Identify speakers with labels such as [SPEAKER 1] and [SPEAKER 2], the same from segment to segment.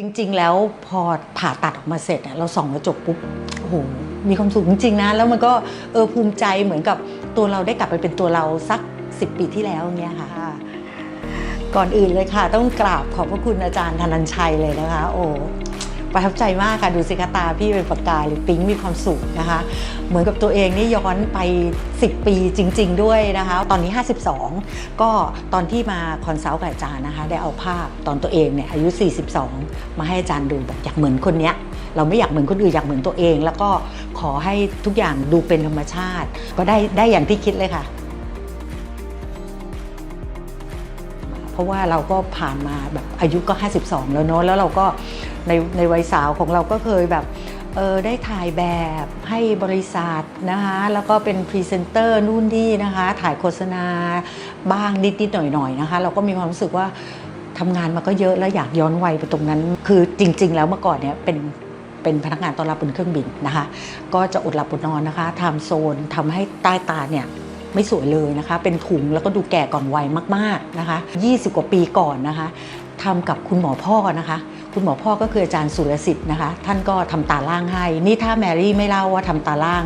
[SPEAKER 1] จริง ๆ แล้วพอผ่าตัดออกมาเสร็จอะเราส่องกระจกปุ๊บโอ้โหมีความสุขจริงๆนะ แล้วมันก็เออภูมิใจเหมือนกับตัวเราได้กลับไปเป็นตัวเราสัก 10 ปีที่แล้วเงี้ยค่ะ ก่อนอื่นเลยค่ะ ต้องกราบขอบพระคุณอาจารย์ธนัญชัยเลยนะคะ โอ้ ประทับใจมากค่ะ ดูสิคะตาพี่เป็นประกายหรือปิ๊งมีความสุขนะคะ เหมือนกับตัวเองนี่ย้อนไป 10 ปีจริง ๆ ด้วยนะคะ ตอนนี้ 52 ก็ตอนที่มาคอนซัลท์กับอาจารย์นะคะ ได้เอาภาพตอนตัวเองเนี่ยอายุ 42 มาให้อาจารย์ดูแบบอยากเหมือนคนเนี้ยเราไม่อยากเหมือนคนอื่นอยากเหมือนตัวเอง แล้วก็ขอให้ทุกอย่างดูเป็นธรรมชาติ ก็ได้ได้อย่างที่คิดเลยค่ะ เพราะว่าเราก็ผ่านมาแบบอายุก็ 52 แล้วเนอะแล้วเราก็ในในวัยสาวของเราก็เคยแบบเออได้ถ่ายแบบให้บริษัทนะคะแล้วก็เป็นพรีเซนเตอร์นู่นนี่นะคะ ถ่ายโฆษณาบ้างนิดๆหน่อยๆนะคะ เราก็มีความรู้สึกว่าทำงานมาก็เยอะแล้วอยากย้อนวัยไปตรงนั้น คือจริง ๆ แล้วเมื่อก่อนเนี่ยเป็นเป็นพนักงานต้อนรับบนเครื่องบินนะคะ ก็จะอดหลับอดนอนนะคะทำโซนทำให้ใต้ตาเนี่ย ไม่สวยเลยนะคะ เป็นถุงแล้วก็ดูแก่ก่อนวัยมากๆนะคะ 20 กว่าปีก่อนนะคะทำกับคุณหมอพ่อนะคะ คุณหมอพ่อก็คืออาจารย์สุรสิทธิ์นะคะ ท่านก็ทำตาล่างให้ นี่ถ้าแมรี่ไม่เล่าว่าทำตาล่าง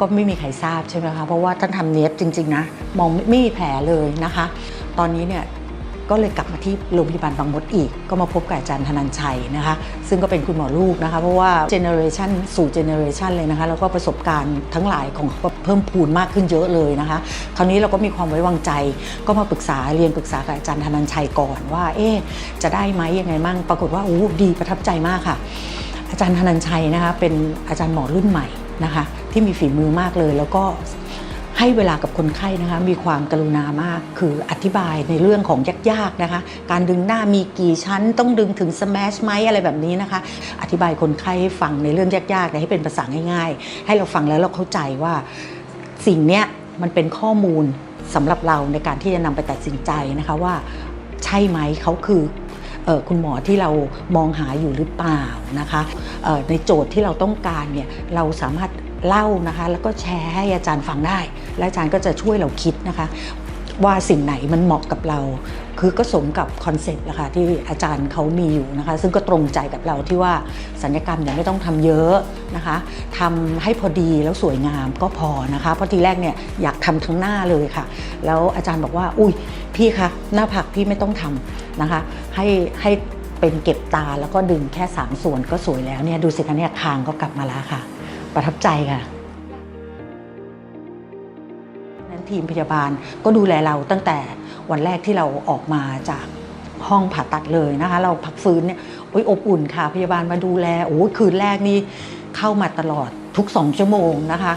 [SPEAKER 1] ก็ไม่มีใครทราบใช่ไหมคะ เพราะว่าท่านทำเนี้ยบจริง ๆ นะ มองไม่ไม่มีแผลเลยนะคะ ตอนนี้เนี่ย ก็เลยกลับมาที่โรงพยาบาลบางมดอีก ก็มาพบกับอาจารย์ธนันชัยนะคะ ซึ่งก็เป็นคุณหมอลูกนะคะ เพราะว่าเจเนอเรชันสู่เจเนอเรชันเลยนะคะ แล้วก็ประสบการณ์ทั้งหลายของเขาก็เพิ่มพูนมากขึ้นเยอะเลยนะคะ คราวนี้เราก็มีความไว้วางใจ ก็มาปรึกษาเรียนปรึกษากับอาจารย์ธนันชัยก่อนว่า เอ๊จะได้ไหมยังไงมั่ง ปรากฏว่าโอ้ดีประทับใจมากค่ะ อาจารย์ธนันชัยนะคะเป็นอาจารย์หมอรุ่นใหม่นะคะ ที่มีฝีมือมากเลยแล้วก็ ให้เวลากับคนไข้นะคะมีความกรุณามาก คืออธิบายในเรื่องของยากๆนะคะ การดึงหน้ามีกี่ชั้นต้องดึงถึงสแมชไหมอะไรแบบนี้นะคะ อธิบายคนไข้ให้ฟังในเรื่องยากๆเนี่ยให้เป็นภาษาง่าย ๆ ให้เราฟังแล้วเราเข้าใจว่าสิ่งเนี้ยมันเป็นข้อมูลสำหรับเราในการที่จะนำไปตัดสินใจนะคะว่าใช่ไหมเขาคือคุณหมอที่เรามองหาอยู่หรือเปล่านะคะในโจทย์ที่เราต้องการเนี่ยเราสามารถ เล่านะคะ แล้วก็แชร์ให้อาจารย์ฟังได้ และอาจารย์ก็จะช่วยเราคิดนะคะ ว่าสิ่งไหนมันเหมาะกับเรา คือก็สมกับคอนเซ็ปต์นะคะที่อาจารย์เขามีอยู่นะคะ ซึ่งก็ตรงใจกับเราที่ว่าสัญญกรรมเนี่ยไม่ต้องทำเยอะนะคะทำให้พอดีแล้วสวยงามก็พอนะคะ เพราะทีแรกเนี่ยอยากทำทั้งหน้าเลยค่ะ แล้วอาจารย์บอกว่า อุ้ยพี่คะหน้าผากพี่ไม่ต้องทำนะคะ ให้ให้เป็นเก็บตาแล้วก็ดึงแค่ 3 ส่วนก็สวยแล้วเนี่ยดูสิคะเนี่ยคางก็กลับมาแล้วค่ะ ประทับใจค่ะนั้นทีมพยาบาลก็ดูแลเราตั้งแต่วันแรกที่เราออกมาจากห้องผ่าตัดเลยนะคะ เราพักฟื้นเนี่ยโอ้ยอบอุ่นค่ะ พยาบาลมาดูแลโอ้ยคืนแรกนี่เข้ามาตลอดทุกสองชั่วโมงนะคะ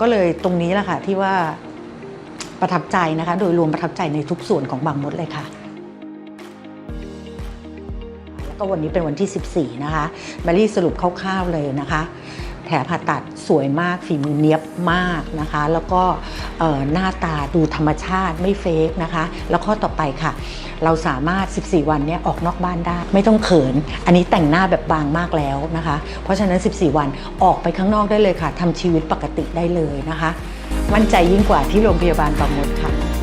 [SPEAKER 1] ก็เลยตรงนี้แหละค่ะที่ว่าประทับใจนะคะ โดยรวมประทับใจในทุกส่วนของบางมดเลยค่ะแล้วก็วันนี้เป็นวันที่ 14 นะคะแมรี่สรุปคร่าวๆเลยนะคะ แผลผ่าตัดสวยมากฝีมือเนี้ยบมากนะคะ แล้วก็หน้าตาดูธรรมชาติไม่เฟกนะคะ แล้วข้อต่อไปค่ะ เราสามารถ 14 วันเนี้ยออกนอกบ้านได้ ไม่ต้องเขิน อันนี้แต่งหน้าแบบบางมากแล้วนะคะ เพราะฉะนั้น 14 วันออกไปข้างนอกได้เลยค่ะทำชีวิตปกติได้เลยนะคะ มั่นใจยิ่งกว่าที่โรงพยาบาลบางมดค่ะ